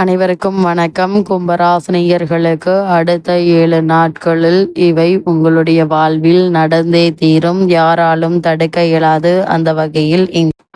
அனைவருக்கும் வணக்கம். கும்பராசினியர்களுக்கு அடுத்த ஏழு நாட்களில் இவை உங்களுடைய வாழ்வில் நடந்தே தீரும். யாராலும் தடுக்க இயலாது. அந்த வகையில்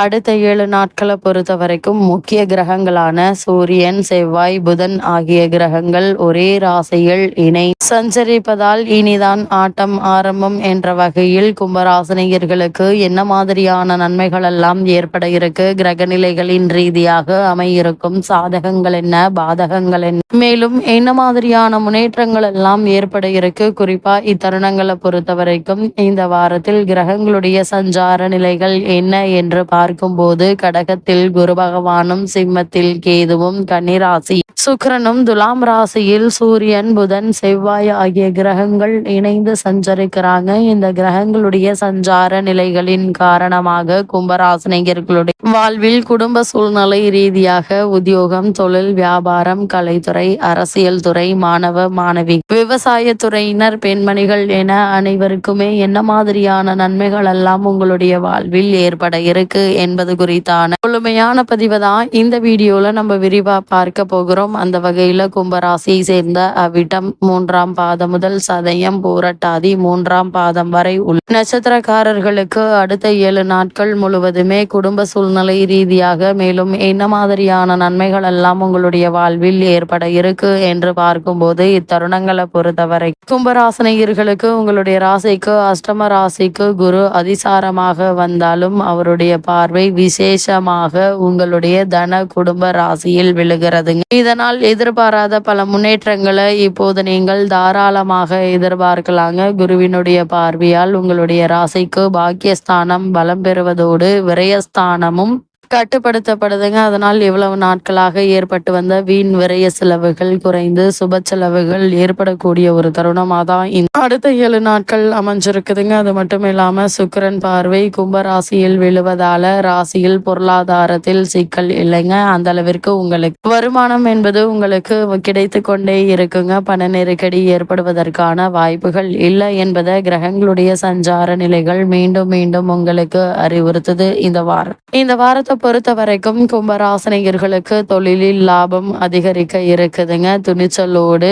அடுத்த ஏழு நாட்களை பொறுத்த வரைக்கும் முக்கிய கிரகங்களான சூரியன் செவ்வாய் புதன் ஆகிய கிரகங்கள் ஒரே ராசியில் இணை சஞ்சரிப்பதால் இனிதான் ஆட்டம் ஆரம்பம் என்ற வகையில் கும்பராசினியர்களுக்கு என்ன மாதிரியான நன்மைகள் எல்லாம் ஏற்பட இருக்கு? கிரக நிலைகளின் ரீதியாக அமையிருக்கும் சாதகங்கள் என்ன? பாதகங்கள் என்ன? மேலும் என்ன மாதிரியான முன்னேற்றங்கள் எல்லாம் ஏற்பட இருக்கு? குறிப்பா இத்தருணங்களை பொறுத்த வரைக்கும் இந்த வாரத்தில் கிரகங்களுடைய சஞ்சார நிலைகள் என்ன என்று பார்க்கும்போது கடகத்தில் குரு பகவானும் சிம்மத்தில் கேதுவும் கன்னிராசி சுக்கரனும் துலாம் ராசியில் சூரியன் புதன் செவ்வாய் ஆகிய கிரகங்கள் இணைந்து சஞ்சரிக்கிறாங்க. இந்த கிரகங்களுடைய சஞ்சார நிலைகளின் காரணமாக கும்பராசினியர்களுடைய வாழ்வில் குடும்ப சூழ்நிலை ரீதியாக உத்தியோகம் தொழில் வியாபாரம் கலைத்துறை அரசியல் துறை மாணவ மாணவி விவசாய துறையினர் பெண்மணிகள் என அனைவருக்குமே என்ன மாதிரியான நன்மைகள் எல்லாம் உங்களுடைய வாழ்வில் ஏற்பட இருக்கு? என்பது குறித்தான முழுமையான பதிவை தான் இந்த வீடியோல நம்ம விரிவா பார்க்க போகிறோம். அந்த வகையில கும்பராசியை சேர்ந்த அவிட்டம் மூன்றாம் பாதம் முதல் சதயம் பூரட்டாதி மூன்றாம் பாதம் வரை உள்ள நட்சத்திரக்காரர்களுக்கு அடுத்த ஏழு நாட்கள் முழுவதுமே குடும்ப சூழ்நிலை ரீதியாக மேலும் என்ன மாதிரியான நன்மைகள் எல்லாம் உங்களுடைய வாழ்வில் ஏற்பட இருக்கு என்று பார்க்கும்போது இத்தருணங்களை பொறுத்தவரை கும்பராசனையர்களுக்கு உங்களுடைய ராசிக்கு அஷ்டம ராசிக்கு குரு அதிசாரமாக வந்தாலும் அவருடைய பார்வை விசேஷமாக உங்களுடைய தன குடும்ப ராசியில் விழுகிறதுங்க. இதனால் எதிர்பாராத பல முன்னேற்றங்களை இப்போது நீங்கள் தாராளமாக எதிர்பார்க்கலாங்க. குருவினுடைய பார்வையால் உங்களுடைய ராசிக்கு பாக்கியஸ்தானம் பலம் பெறுவதோடு விரயஸ்தானமும் கட்டுப்படுத்தப்படுதுங்க. அதனால் இவ்வளவு நாட்களாக ஏற்பட்டு வந்த வீண் விரைய செலவுகள் குறைந்து சுப செலவுகள் ஏற்படக்கூடிய ஒரு தருணமாக தான் அடுத்த ஏழு நாட்கள் அமைஞ்சிருக்குதுங்க. அது மட்டும் இல்லாம சுக்கரன் பார்வை கும்ப ராசியில் விழுவதால ராசியில் பொருளாதாரத்தில் சிக்கல் இல்லைங்க. அந்த அளவிற்கு உங்களுக்கு வருமானம் என்பது உங்களுக்கு கிடைத்து கொண்டே இருக்குங்க. பண நெருக்கடி ஏற்படுவதற்கான வாய்ப்புகள் இல்லை என்பதை கிரகங்களுடைய சஞ்சார நிலைகள் மீண்டும் மீண்டும் உங்களுக்கு அறிவுறுத்துது இந்த வாரம். இந்த வாரத்தை பொறுத்த வரைக்கும் கும்பராசனிகர்களுக்கு தொழிலில் லாபம் அதிகரிக்க இருக்குதுங்க. துணிச்சலோடு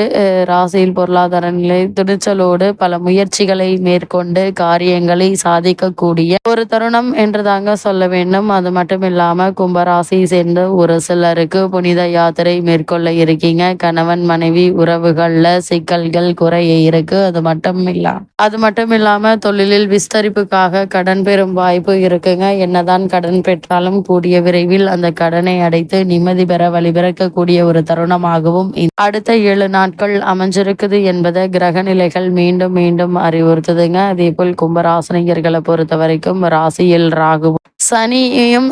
ராசியில் பொருளாதார நிலை துணிச்சலோடு பல முயற்சிகளை மேற்கொண்டு காரியங்களை சாதிக்கக்கூடிய ஒரு தருணம் என்று தாங்க சொல்ல வேண்டும். அது மட்டும் இல்லாம கும்பராசி சேர்ந்த ஒரு சிலருக்கு புனித யாத்திரை மேற்கொள்ள இருக்கீங்க. கணவன் மனைவி உறவுகள்ல சிக்கல்கள் குறைய இருக்கு. அது மட்டும் இல்லாம அது மட்டும் இல்லாம தொழிலில் விஸ்தரிப்புக்காக கடன் பெறும் வாய்ப்பு இருக்குங்க. என்னதான் கடன் பெற்றாலும் கூட கூடிய விரைவில் அந்த கடனை அடைத்து நிம்மதி பெற வழிபிறக்கக்கூடிய ஒரு தருணமாகவும் அடுத்த ஏழு நாட்கள் அமைஞ்சிருக்குது என்பதை கிரக நிலைகள் மீண்டும் மீண்டும் அறிவுறுத்துதுங்க. அதே போல் கும்பராசனிகர்களை பொறுத்த வரைக்கும் ராசியில் ராகு சனியையும்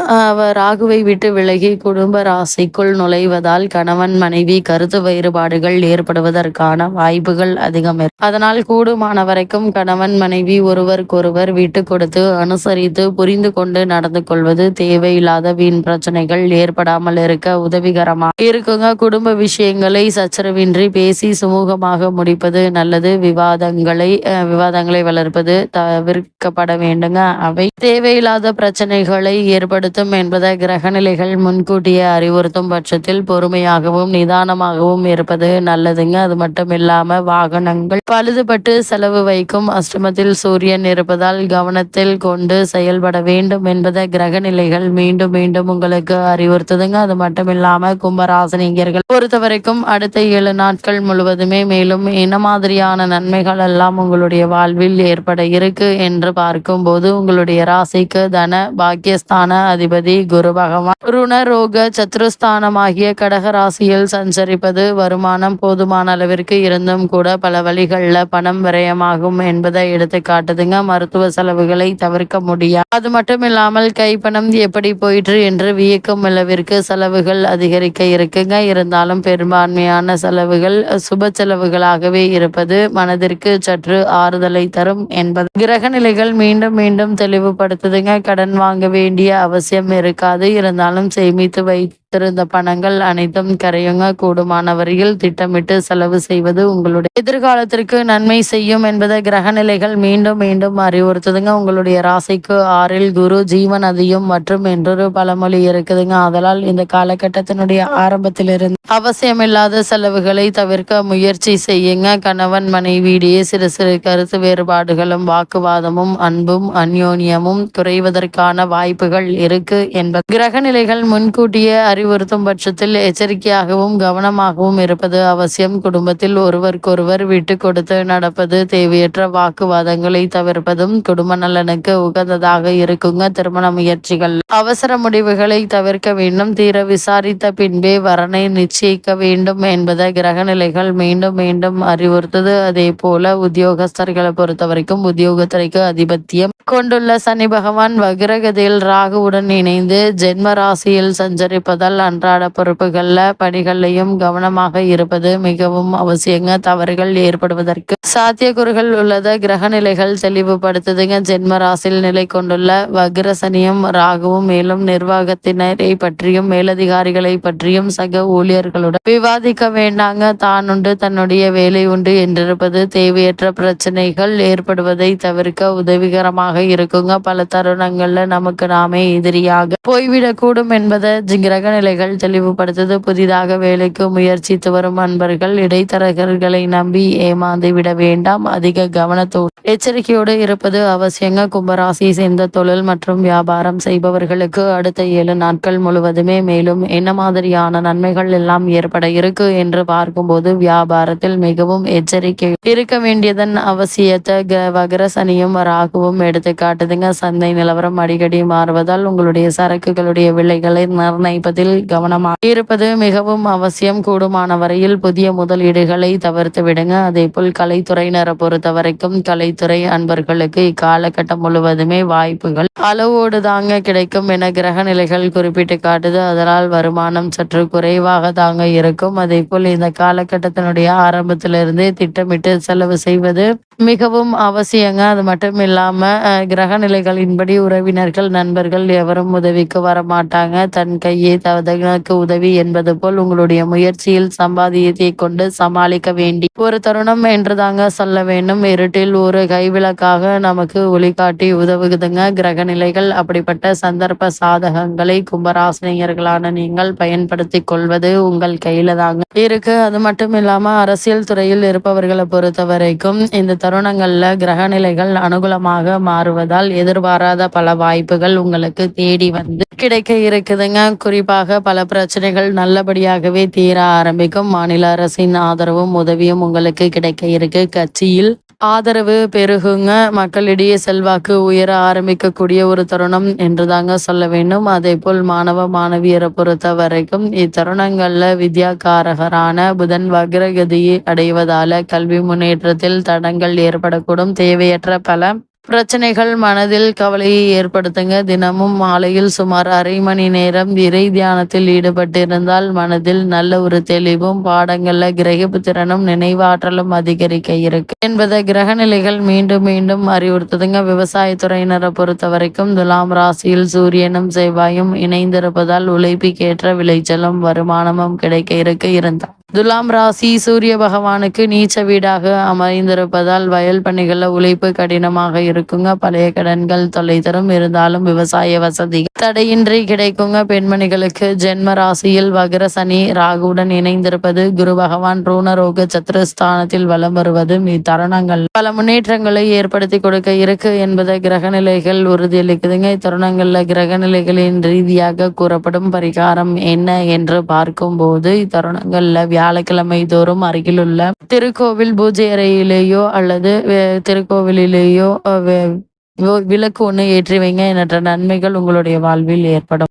ராகுவை விட்டு விலகி குடும்ப ராசிக்குள் நுழைவதால் கணவன் மனைவி கருத்து வேறுபாடுகள் ஏற்படுவதற்கான வாய்ப்புகள் அதிகம் அதனால் கூடுமான வரைக்கும் கணவன் மனைவி ஒருவருக்கொருவர் விட்டு கொடுத்து அனுசரித்து புரிந்து கொண்டு நடந்து கொள்வது தேவையில்லாத வீண் பிரச்சனைகள் ஏற்படாமல் இருக்க உதவிகரமா இருக்குங்க. குடும்ப விஷயங்களை சச்சரவின்றி பேசி சுமூகமாக முடிப்பது நல்லது. விவாதங்களை விவாதங்களை வளர்ப்பது தவிர்க்கப்பட வேண்டுங்க. அவை தேவையில்லாத பிரச்சனை பிரச்சனைகளை ஏற்படுத்தும் என்பதை கிரகநிலைகள் முன்கூட்டியே அறிவுறுத்தும் பட்சத்தில் பொறுமையாகவும் நிதானமாகவும் இருப்பது நல்லதுங்க. அது மட்டும் இல்லாம வாகனங்கள் பழுதுபட்டு செலவு வைக்கும் அஷ்டமத்தில் சூரியன் இருப்பதால் கவனத்தில் கொண்டு செயல்பட வேண்டும் என்பதை கிரகநிலைகள் மீண்டும் மீண்டும் உங்களுக்கு அறிவுறுத்துதுங்க. அது மட்டும் இல்லாம கும்பராசனிங்கர்கள் பொறுத்தவரைக்கும் அடுத்த ஏழு நாட்கள் முழுவதுமே மேலும் என்ன மாதிரியான நன்மைகள் எல்லாம் உங்களுடைய வாழ்வில் ஏற்பட இருக்கு என்று பார்க்கும்போது உங்களுடைய ராசிக்கு தன பாக்கியஸ்தான அதிபதி குரு பகவான். ருணரோக சத்ருஸ்தானமாகிய கடக ராசியில் சஞ்சரிப்பது வருமானம் போதுமான அளவிற்கு இருந்தும் கூட பல வழிகளில் பணம் விரயமாகும் என்பதை எடுத்து காட்டுதுங்க. மருத்துவ செலவுகளை தவிர்க்க முடியாது அது மட்டும் இல்லாமல் கைப்பணம் எப்படி போயிற்று என்று வியக்கும் அளவிற்கு செலவுகள் அதிகரிக்க இருக்குங்க. இருந்தாலும் பெரும்பான்மையான செலவுகள் சுப செலவுகளாகவே இருப்பது மனதிற்கு சற்று ஆறுதலை தரும் என்பது. கிரக நிலைகள் மீண்டும் மீண்டும் தெளிவுபடுத்துதுங்க. கடன் வாங்க வேண்டிய அவசியம் இருக்காது. இருந்தாலும் சேமித்து வைத்திருந்த பணங்கள் அனைத்தும் கரையுங்க கூடுமான வரையில் திட்டமிட்டு செலவு செய்வது உங்களுடைய எதிர்காலத்திற்கு நன்மை செய்யும் என்பதை கிரக நிலைகள் மீண்டும் மீண்டும் அறிவுறுத்துதுங்க. உங்களுடைய ராசிக்கு ஆறில் குரு ஜீவன் அதியும் மற்றும் என்றொரு பழமொழி இருக்குதுங்க. அதனால் இந்த காலகட்டத்தினுடைய ஆரம்பத்திலிருந்து அவசியமில்லாத செலவுகளை தவிர்க்க முயற்சி செய்யுங்க. கணவன் மனைவியிடையே சிறு சிறு கருத்து வேறுபாடுகளும் வாக்குவாதமும் அன்பும் அந்யோன்யமும் குறைவதற்கான வாய்ப்புகள் இருக்கு என்பது. கிரக நிலைகள் முன்கூட்டியே அறிவுறுத்தும் பட்சத்தில் எச்சரிக்கையாகவும் கவனமாகவும் இருப்பது அவசியம். குடும்பத்தில் ஒருவருக்கொருவர் விட்டு கொடுத்து நடப்பது தேவையற்ற வாக்குவாதங்களை தவிர்ப்பதும் குடும்ப நலனுக்கு உகந்ததாக இருக்குங்க திருமண முயற்சிகள். அவசர முடிவுகளை தவிர்க்க வேண்டும். தீர விசாரித்த பின்பே வரனை நிச்சயிக்க வேண்டும் என்பதை கிரக நிலைகள் மீண்டும் மீண்டும் அறிவுறுத்தது. அதே போல உத்தியோகஸ்தர்களை பொறுத்தவரைக்கும் உத்தியோகத்துறைக்கு அதிபத்தியம் கொண்டுள்ள சனி பகவான் பாதையில் ராகுவுடன் இணைந்து ஜென்ம ராசியில் சஞ்சரிப்பதால் அன்றாட பொறுப்புகள்ல பணிகளையும் கவனமாக இருப்பது மிகவும் அவசியங்க. தவறுகள் ஏற்படுவதற்கு சாத்தியக்கூறுகள் உள்ளத. கிரக நிலைகள் தெளிவுபடுத்துதுங்க. ஜென்ம ராசியில் நிலை கொண்டுள்ள வக்ரசனியும் ராகுவும் மேலும் நிர்வாகத்தினரை பற்றியும் மேலதிகாரிகளை பற்றியும் சக ஊழியர்களுடன் விவாதிக்க வேண்டாங்க. தான் உண்டு தன்னுடைய வேலை உண்டு என்றிருப்பது தேவையற்ற பிரச்சனைகள் ஏற்படுவதை தவிர்க்க உதவிகரமாக இருக்குங்க. பல தருணங்கள்ல நமக்கு நாமே எதிரியாக போய்விடக்கூடும் என்பதை கிரக நிலைகள் தெளிவுபடுத்துது. புதிதாக வேலைக்கு முயற்சித்து வரும் அன்பர்கள் இடைத்தரகர்களை நம்பி ஏமாந்து விட வேண்டாம். அதிக கவனத்தோடு எச்சரிக்கையோடு இருப்பது அவசியங்க. கும்பராசியை சேர்ந்த தொழில் மற்றும் வியாபாரம் செய்பவர்களுக்கு அடுத்த ஏழு நாட்கள் முழுவதுமே மேலும் என்ன மாதிரியான நன்மைகள் எல்லாம் ஏற்பட இருக்கு என்று பார்க்கும்போது வியாபாரத்தில் மிகவும் எச்சரிக்கை இருக்க வேண்டியதன் அவசியத்தை வகர சனியும் ராகுவும் எடுத்து காட்டுதுங்க சந்தை நிலவரம் அடிக்கடி மாறுவதால் உங்களுடைய சரக்குகளுடைய விலைகளை நிர்ணயிப்பதில் கவனமாக இருப்பது மிகவும் அவசியம். கூடுமான வரையில் புதிய முதலீடுகளை தவிர்த்து விடுங்க. அதே போல் கலைத்துறையினரை பொறுத்த வரைக்கும் கலைத்துறை அன்பர்களுக்கு இக்காலகட்டம் முழுவதுமே வாய்ப்புகள் அளவோடு தாங்க கிடைக்கும் என கிரக நிலைகள் குறிப்பிட்டு காட்டுது. அதனால் வருமானம் சற்று குறைவாக தாங்க இருக்கும். அதே போல் இந்த காலகட்டத்தினுடைய ஆரம்பத்திலிருந்தே திட்டமிட்டு செலவு செய்வது மிகவும் அவசியங்க. அது மட்டும் இல்லாம கிரக நிலைகளின்படி உறவினர்கள் நண்பர்கள் எவரும் உதவிக்கு வர மாட்டாங்க தன் கையே தனக்கு உதவி என்பது போல் உங்களுடைய முயற்சியில் சம்பாதியத்தை கொண்டு சமாளிக்க வேண்டி ஒரு தருணம் என்று தாங்க சொல்ல வேண்டும். இருட்டில் ஒரு கைவிளக்காக நமக்கு ஒளிகாட்டி உதவுகுதுங்க கிரக நிலைகள் அப்படிப்பட்ட சந்தர்ப்ப சாதகங்களை கும்பராசினியர்களான நீங்கள் பயன்படுத்தி கொள்வது உங்கள் கையில தாங்க இருக்கு. அது மட்டும் இல்லாம அரசியல் துறையில் இருப்பவர்களை பொறுத்த வரைக்கும் இந்த தருணங்கள்ல கிரக நிலைகள் அனுகூலமாக மாறுவதால் எதிர்பாராத பல வாய்ப்புகள் உங்களுக்கு தேடி வந்து கிடைக்க இருக்குதுங்க. குறிப்பாக பல பிரச்சனைகள் நல்லபடியாகவே தீர ஆரம்பிக்கும். மாநில அரசின் ஆதரவும் உதவியும் உங்களுக்கு கிடைக்க இருக்கு. கட்சியில் ஆதரவு பெருகுங்க. மக்களிடையே செல்வாக்கு உயர ஆரம்பிக்கக்கூடிய ஒரு தருணம் என்று தாங்க சொல்ல வேண்டும். அதே போல் மாணவ மாணவியரை பொறுத்த வரைக்கும் இத்தருணங்கள்ல வித்யாகாரகரான புதன் வக்ரகதியை அடைவதால கல்வி முன்னேற்றத்தில் தடங்கள் ஏற்படக்கூடும். தேவையற்ற பல பிரச்சனைகள் மனதில் கவலையை ஏற்படுத்துங்க. தினமும் மாலையில் சுமார் அரை மணி நேரம் இறை தியானத்தில் ஈடுபட்டிருந்தால் மனதில் நல்ல ஒரு தெளிவும் பாடங்கள்ல கிரகிப்பு திறனும் நினைவாற்றலும் அதிகரிக்க இருக்கு. என்பதை கிரக நிலைகள் மீண்டும் மீண்டும் அறிவுறுத்துதுங்க. விவசாயத்துறையினரை பொறுத்த வரைக்கும் துலாம் ராசியில் சூரியனும் செவ்வாயும் இணைந்திருப்பதால் உழைப்புக்கேற்ற விளைச்சலும் வருமானமும் கிடைக்க இருக்கு. இருந்தார் துலாம் ராசி சூரிய பகவானுக்கு நீச்ச வீடாக அமைந்திருப்பதால் வயல் பணிகள் உழைப்பு கடினமாக இருக்குங்க. பழைய கடன்கள் தொலை தரும் இருந்தாலும் விவசாய வசதி தடையின்றி கிடைக்குங்க. பெண்மணிகளுக்கு ஜென்ம ராசியில் வகர சனி ராகுடன் இணைந்திருப்பது குரு பகவான் ரூணரோக சத்ருஸ்தானத்தில் வலம் வருவதும் இத்தருணங்கள் பல முன்னேற்றங்களை ஏற்படுத்தி கொடுக்க இருக்கு என்பதை கிரக நிலைகள் உறுதியளிக்குதுங்க. இத்தருணங்கள்ல கிரக நிலைகளின் ரீதியாக கூறப்படும் பரிகாரம் என்ன என்று பார்க்கும் போது இத்தருணங்கள்ல வியாழக்கிழமை தோறும் அருகிலுள்ள திருக்கோவில் பூஜை அறையிலேயோ அல்லது திருக்கோவிலேயோ விளக்கு ஒன்று ஏற்றி வைங்க என்ற நன்மைகள் உங்களுடைய வாழ்வில் ஏற்படும்.